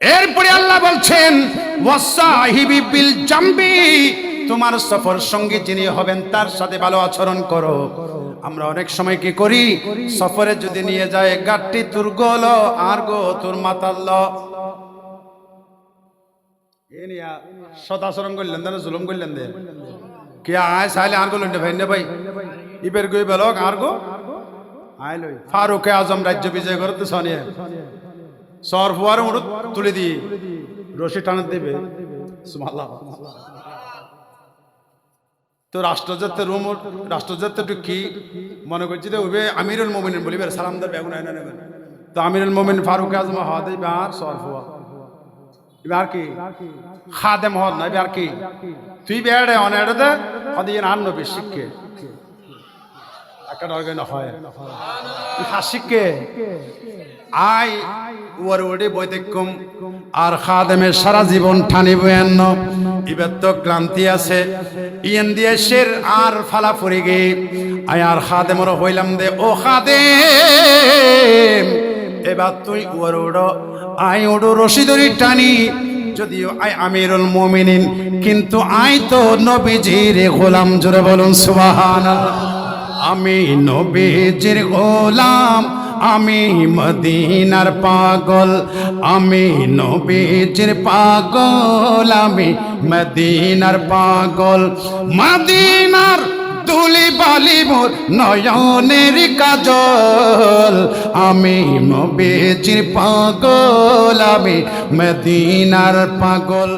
এরপরে আল্লাহ বলছেন তোমার সফর সঙ্গী যিনি হবেন, তার সাথে ভালো আচরণ করো। আমরা অনেক সময় কি করি? সফরে যদি নিয়ে যায় গাটটি তোর গোল, আর গো তোর মাতাল। এ নিয়া সদ আচরণ করলেন দেন, জুলুম করলেন দে কে আয় সাইলে আর গোলেন ভাই, নে ভাই। ইবের গই বেলক, আর গো আয় লই ফারুকে আজম রাজ্য বিজয় করতে সনিয়ে সর ফুয়ারে মুড় তুলে দি রশি টানে দেবে। তো রাষ্ট্রজাতের রুম রাষ্ট্রজাতটা কি? মনে করছি যে ওইবে আমিরুল মোমিন বলিবে সালাম দেবে এখন তো আমিরুল মোমিন, ফারুক আজম হওয়া দেবে আর সর ফুয়া এবার কি? খাদেম হদ না, এবার কি? তুই বেড়ে অনেড়ে দে হদিয়ে আর নবী শিক্ষে। ডরগে হয়। হাসিকে আই ওর ওডে বৈদিকম আর খাদেমের সারা জীবন ঠানিব এন্ন। এবার তো ক্লান্তি আছে। ইয়েন দিয়ে শের আর ফালা ফুরি গে। আই আর খাদেমর হইলাম দে। ও খাদেম, এবার তুই ওর ওড় আই ওড়ো রশিদরি টানি। যদিও আই আমিরুল মুমিনিন, কিন্তু আই তো নবীজির গোলাম, জোরে বলুন সুবহানাল্লাহ। আমি নবীজির গোলাম, আমি মদিনার পাগল, আমি নবীজির পাগল, আমি মদিনার পাগল। মদিনার তুলি বালি মোর নয়নের কাজল, আমি নবীজির পাগল, আমি মদিনার পাগল।